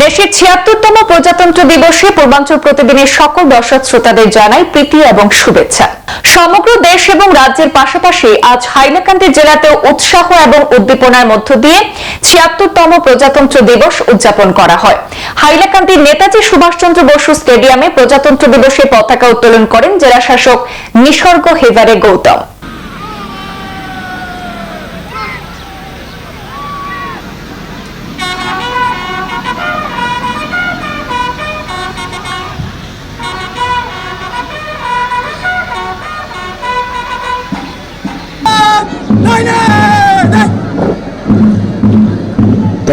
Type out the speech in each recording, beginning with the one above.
দেশের ছিয়াত্তরতম প্রজাতন্ত্র দিবসে পূর্বাঞ্চল প্রতিদিনের সকল দর্শক শ্রোতাদের জানাই প্রীতি এবং শুভেচ্ছা। সমগ্র দেশ এবং রাজ্যের পাশাপাশি আজ হাইলাকান্দি জেলাতেও উৎসাহ এবং উদ্দীপনার মধ্য দিয়ে ছিয়াত্তরতম প্রজাতন্ত্র দিবস উদযাপন করা হয়। হাইলাকান্দির নেতাজি সুভাষচন্দ্র বসু স্টেডিয়ামে প্রজাতন্ত্র দিবসে পতাকা উত্তোলন করেন জেলা শাসক নিসর্গ হেজারে গৌতম।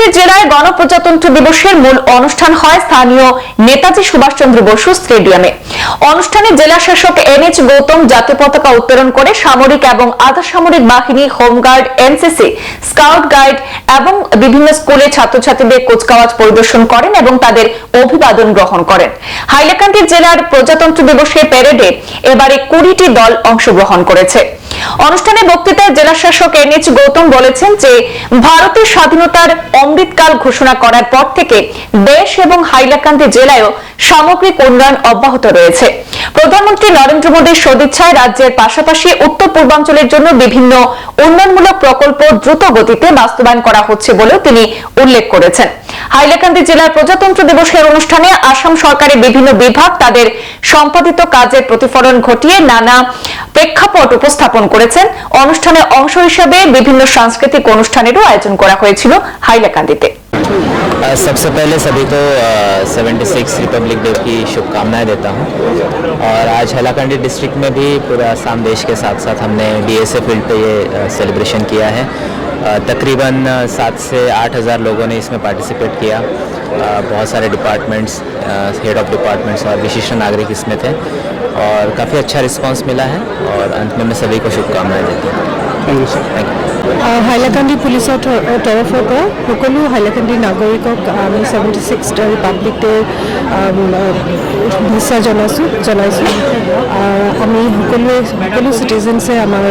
হাইলাকান্দি জেলায় গণপ্রজাতন্ত্র দিবসের মূল অনুষ্ঠান হয় স্থানীয় নেতাজি সুভাষচন্দ্র বসু স্টেডিয়ামে। অনুষ্ঠানে জেলা শাসক এন এইচ গৌতম জাতীয় পতাকা উত্তোলন করে সামরিক এবং আধা সামরিক বাহিনী, হোমগার্ড, এনসিসি, স্কাউট গাইড এবং বিভিন্ন স্কুলে ছাত্রছাত্রীদের কুচকাওয়াজ পরিদর্শন করেন এবং তাদের অভিবাদন গ্রহণ করেন। হাইলাকান্দি জেলার প্রজাতন্ত্র দিবসের প্যারেডে এবারে কুড়িটি দল অংশগ্রহণ করেছে। অনুষ্ঠানে বক্তৃতায় জেলা শাসক এন এইচ গৌতম বলেছেন যে, ভারতের স্বাধীনতার অমৃতকাল ঘোষণা করার পর থেকে দেশ এবং হাইলাকান্দি জেলায়ও সামগ্রিক উন্নয়ন অব্যাহত রয়েছে। প্রধানমন্ত্রী নরেন্দ্র মোদীর সদিচ্ছায় রাজ্যের পাশাপাশি উত্তর পূর্বাঞ্চলের জন্য বিভিন্ন উন্নয়নমূলক প্রকল্প দ্রুত গতিতে বাস্তবায়ন করা হচ্ছে বলেও তিনি উল্লেখ করেছেন। হাইলাকান্দি জেলার প্রজাতন্ত্র দিবসের অনুষ্ঠানে আসাম সরকারের বিভিন্ন বিভাগ তাদের সম্পাদিত কাজের প্রতিফলন ঘটিয়ে নানা প্রেক্ষাপট উপস্থাপন করেছেন অনুষ্ঠানে অংশ হিসেবে বিভিন্ন সাংস্কৃতিক অনুষ্ঠানেরও আয়োজন করা হয়েছিল হাইলাকান্দিতে अ, सबसे पहले सभी को सेवेंटी सिक्स रिपब्लिक डे की शुभकामनाएं देता हूं और आज हैलाकंडी डिस्ट्रिक्ट में भी पूरा आसाम देश के साथ साथ हमने बी एस फील्ड पे ये सेलिब्रेशन किया है अ, तकरीबन अ, सात से आठ हज़ार लोगों ने इसमें पार्टिसिपेट किया अ, बहुत सारे डिपार्टमेंट्स हेड ऑफ डिपार्टमेंट्स और विशिष्ट नागरिक इसमें थे और काफ़ी अच्छा रिस्पांस मिला है और अंत में मैं सभी को शुभकामनाएं देता हूँ थैंक यू আহ, হাইলাকান্দি পুলিচৰ থ- তৰফৰ পৰা সকলো হাইলাকান্দি নাগৰিকক আমি ছেভেণ্টি ছিক্স ৰিপাব্লিক ডে শুভেচ্ছা জনাইছোঁ জনাইছোঁ আহ, আমি সকলোৱে সকলো চিটিজেনছে আমাৰ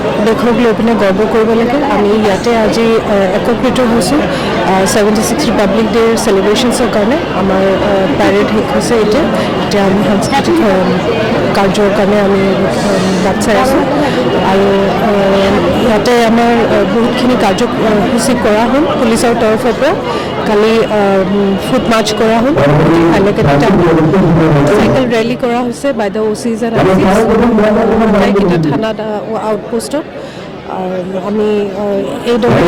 আহ, দেশক লৈ পিনে গৰ্ব কৰিব লাগে। আমি ইয়াতে আজি একত্ৰিত হৈছোঁ। ছেভেণ্টি ছিক্স ৰিপাব্লিক ডেৰ চেলিব্ৰেশ্যনছৰ কাৰণে। আমাৰ পেৰেড শেষ হৈছে এতিয়া। এতিয়া আমি সাংস্কৃতিক কাৰ্যৰ কাৰণে আমি বাট চাই আছোঁ। আৰু ইয়াতে আমাৰ বহুতখিনি কাৰ্যসূচী কৰা হ'ল পুলিচৰ তৰফৰ পৰা কালি ফুট মাৰ্চ কৰা হ'ল হাইলাকান্দি চাইকেল ৰেলী কৰা হৈছে by the OCs and আইকেইটা থানাত আউটপোষ্টত আমি এইদৰে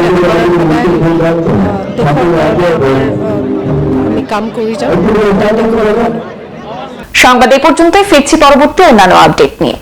আমি কাম কৰি যাওঁ সংবাদ এ পর্যন্তই ফিরছি পরবর্তী অন্যান্য আপডেট নিয়ে